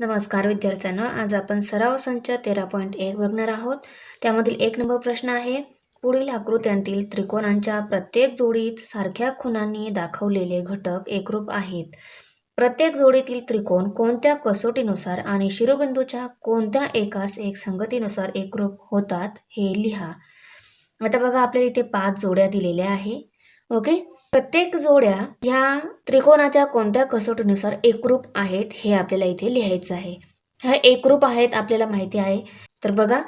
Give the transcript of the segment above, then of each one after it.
नमस्कार विद्यार्थ्यांनो आज आपण सराव संच तेरा पॉईंट एक बघणार आहोत. त्यामधील एक नंबर प्रश्न आहे पुढील आकृत्यांतील त्रिकोणांच्या प्रत्येक जोडीत सारख्या खुणांनी दाखवलेले घटक एकरूप आहेत. प्रत्येक जोडीतील त्रिकोण कोणत्या कसोटीनुसार आणि शिरोबिंदूच्या कोणत्या एकास एक संगतीनुसार एकरूप होतात हे लिहा. आता बघा आपल्याला इथे पाच जोड्या दिलेल्या आहे. ओके? प्रत्येक जोड्या ह्या त्रिकोणाच्या कोणत्या कसोटीनुसार एकरूप आहेत हे आपल्याला इथे लिहायचं आहे. ह्या एकरूप आहेत आपल्याला माहिती आहे. तर बघा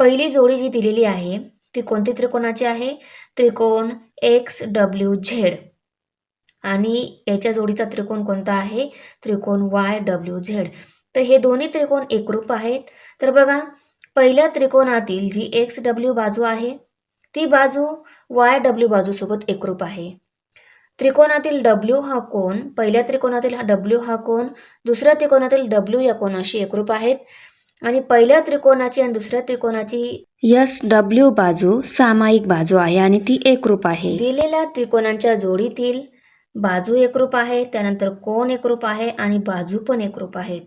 पहिली जोडी जी दिलेली आहे ती कोणती त्रिकोणाची आहे? त्रिकोण एक्स डब्ल्यू झेड. आणि याच्या जोडीचा त्रिकोण कोणता आहे? त्रिकोण वाय डब्ल्यू झेड. तर हे दोन्ही त्रिकोण एकरूप आहेत. तर बघा पहिल्या त्रिकोणातील जी एक्स डब्ल्यू बाजू आहे ती बाजू वाय डब्ल्यू बाजूसोबत एकरूप आहे. त्रिकोणातील डब्ल्यू हा कोण पहिल्या त्रिकोणातील हा डब्ल्यू हा कोण दुसऱ्या त्रिकोणातील डब्ल्यू या कोणाशी एकरूप आहेत. आणि पहिल्या त्रिकोणाची आणि दुसऱ्या त्रिकोणाची यस डब्ल्यू बाजू सामायिक बाजू आहे आणि ती एकरूप आहे. दिलेल्या त्रिकोणांच्या जोडीतील बाजू एकरूप आहे त्यानंतर कोण एकरूप आहे आणि बाजू पण एकरूप आहेत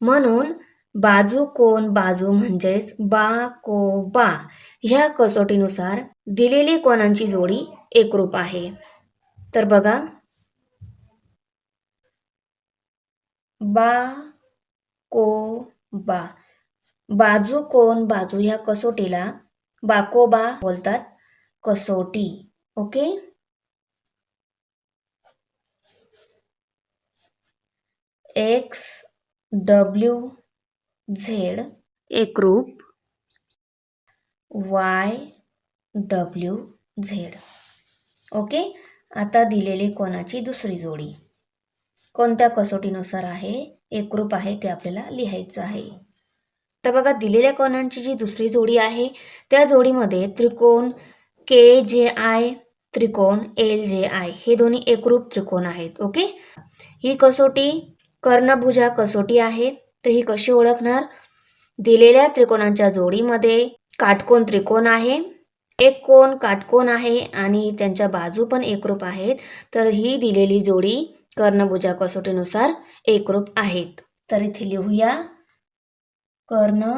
म्हणून बाजू कोण बाजू म्हणजेच बा को बा ह्या कसोटीनुसार दिलेली कोणांची जोडी एकरूप आहे. तर बघा. बा को बा. बाजू कोण बाजू ह्या कसोटीला बाकोबा बोलतात. कसोटी. ओके? एक्स डब्ल्यू झेड एकरूप. Y W Z. ओके? आता दिलेली कोणाची दुसरी जोडी? कोणत्या कसोटीनुसार आहे? एकरूप आहे ते आपल्याला लिहायचं आहे. तर बघा दिलेल्या कोणांची जी दुसरी जोडी आहे त्या जोडीमध्ये त्रिकोण के जे आय त्रिकोण एल जे आय हे दोन्ही एकरूप त्रिकोण आहेत ओके? ही कसोटी कर्णभुजा कसोटी आहे तर ही कशी ओळखणार? दिलेल्या त्रिकोणांच्या जोडीमध्ये काटकोन त्रिकोण आहे एक कोण काटकोन आहे आणि त्यांच्या बाजू पण एकरूप आहेत तर ही दिलेली जोडी कर्णभुजा कसोटीनुसार एकरूप आहेत. तर इथे लिहूया. कर्ण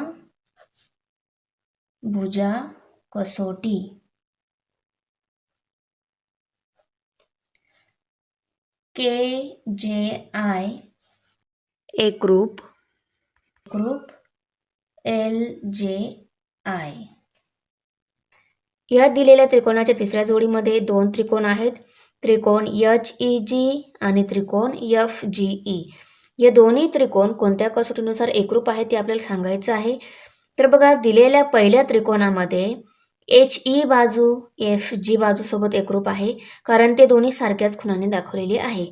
भुजा कसोटी. के जे आय एकरूप. ग्रुप एल जे आय. या दिलेल्या त्रिकोणाच्या तिसऱ्या जोडीमध्ये दोन त्रिकोण आहेत. त्रिकोण एच ई जी आणि त्रिकोण एफ जी ई या दोन्ही त्रिकोण कोणत्या कसोटीनुसार एकरूप आहेत ते आपल्याला सांगायचं आहे. तर बघा दिलेल्या पहिल्या त्रिकोणामध्ये एच ई बाजू एफ जी बाजूसोबत एकरूप आहे कारण ते दोन्ही सारख्याच खुणाने दाखवलेली आहे.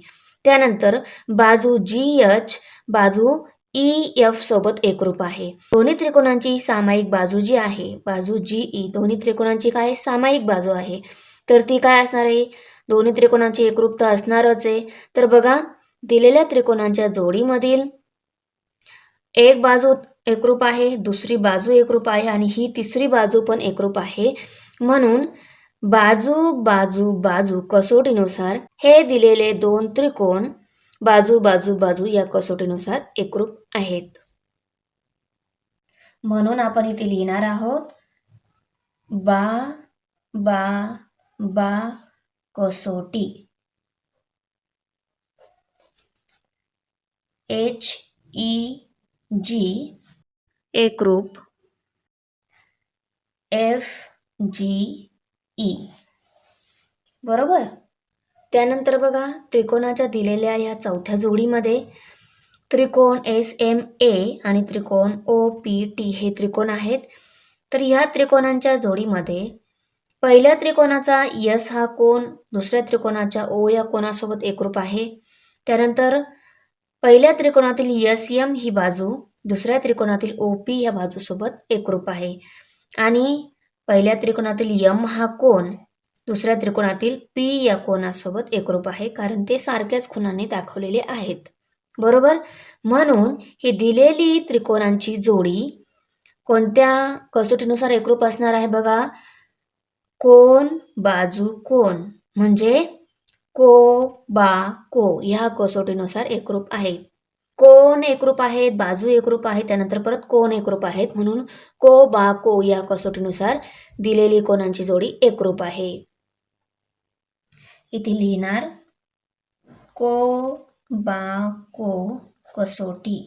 त्यानंतर बाजू जी एच बाजू ई एफ सोबत एकरूप आहे. दोन्ही त्रिकोणांची सामायिक बाजू जी आहे बाजू जी ई दोन्ही त्रिकोणांची काय सामायिक बाजू आहे? तर ती काय असणार आहे? दोन्ही त्रिकोणांची एकरूपता असणारच आहे. तर बघा दिलेल्या त्रिकोणांच्या जोडीमधील एक बाजू एकरूप आहे दुसरी बाजू एकरूप आहे आणि ही तिसरी बाजू पण एकरूप आहे. म्हणून बाजू बाजू बाजू कसोटीनुसार हे दिलेले दोन त्रिकोण बाजू बाजू बाजू या कसोटीनुसार एकरूप आहेत. म्हणून आपण इथे लिहिणार आहोत बा बा बा कसोटी. एच ई जी एकरूप. F G E. बरोबर? त्यानंतर बघा त्रिकोणाच्या दिलेल्या ह्या चौथ्या जोडीमध्ये त्रिकोण एस एम ए आणि त्रिकोण ओ पी टी हे त्रिकोण आहेत. तर ह्या त्रिकोणांच्या जोडीमध्ये पहिल्या त्रिकोणाचा यस हा कोण दुसऱ्या त्रिकोणाच्या ओ या कोणासोबत एकरूप आहे. त्यानंतर पहिल्या त्रिकोणातील यस यम ही बाजू दुसऱ्या त्रिकोणातील ओ पी ह्या बाजूसोबत एकरूप आहे. आणि पहिल्या त्रिकोणातील यम हा कोण दुसऱ्या त्रिकोणातील पी या कोणासोबत एकरूप आहे कारण ते सारख्याच खुणाने दाखवलेले आहेत. बरोबर? म्हणून ही दिलेली त्रिकोणांची जोडी कोणत्या कसोटीनुसार एकरूप असणार आहे बघा? कोण बाजू कोण म्हणजे को बा को ह्या कसोटीनुसार एकरूप आहे. कोण एकरूप आहेत बाजू एकरूप आहे त्यानंतर परत कोण एकरूप आहेत म्हणून को बा को या कसोटीनुसार दिलेली कोणांची जोडी एकरूप आहे. इथे लिहिणार को बा को कसोटी.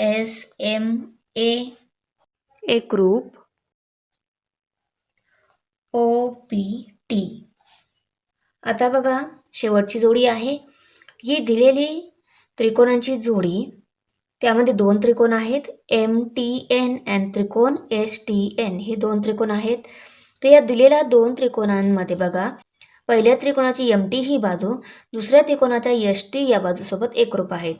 S M A. एकरूप ओ पी टी. आता बघा शेवटची जोडी आहे. ही दिलेली त्रिकोणांची जोडी त्यामध्ये दोन त्रिकोण आहेत. एम टी एन अँड त्रिकोण एस टी एन हे दोन त्रिकोण आहेत. तर या दिलेल्या दोन त्रिकोणांमध्ये बघा. पहिल्या त्रिकोणाची एम टी ही बाजू दुसऱ्या त्रिकोणाच्या एस टी या बाजूसोबत एकरूप आहेत.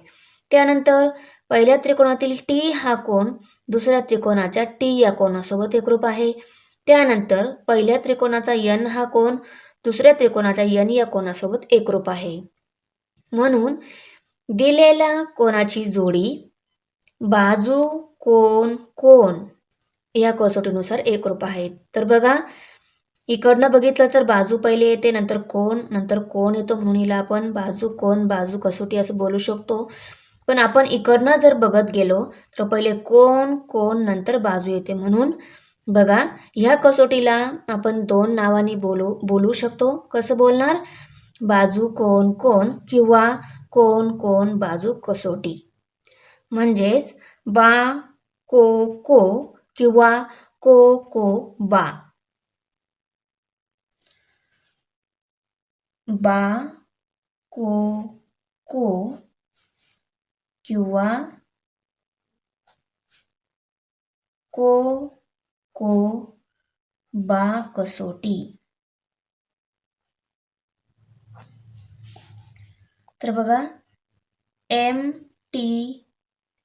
त्यानंतर पहिल्या त्रिकोणातील टी हा कोण दुसऱ्या त्रिकोणाच्या टी या कोणासोबत एकरूप आहे. त्यानंतर पहिल्या त्रिकोणाचा यन हा कोण दुसऱ्या त्रिकोणाच्या यन या कोणासोबत एकरूप आहे. म्हणून दिलेल्या कोणाची जोडी बाजू कोण कोण या कसोटीनुसार एकरूप आहेत. तर बघा इकडनं बघितलं तर बाजू पहिले येते नंतर कोण नंतर कोण येतो म्हणून हिला आपण बाजू कोण बाजू कसोटी असं बोलू शकतो. पण आपण इकडनं जर बघत गेलो तर पहिले कोण कोण नंतर बाजू येते म्हणून बघा ह्या कसोटीला आपण दोन नावांनी बोलू बोलू शकतो. कसं बोलणार? बाजू कोण कोण किंवा कोण कोण बाजू कसोटी. म्हणजेच बा, को को किंवा को को, बा. बा, को को किंवा को को, बा, कसोटी. तर बघा एम टी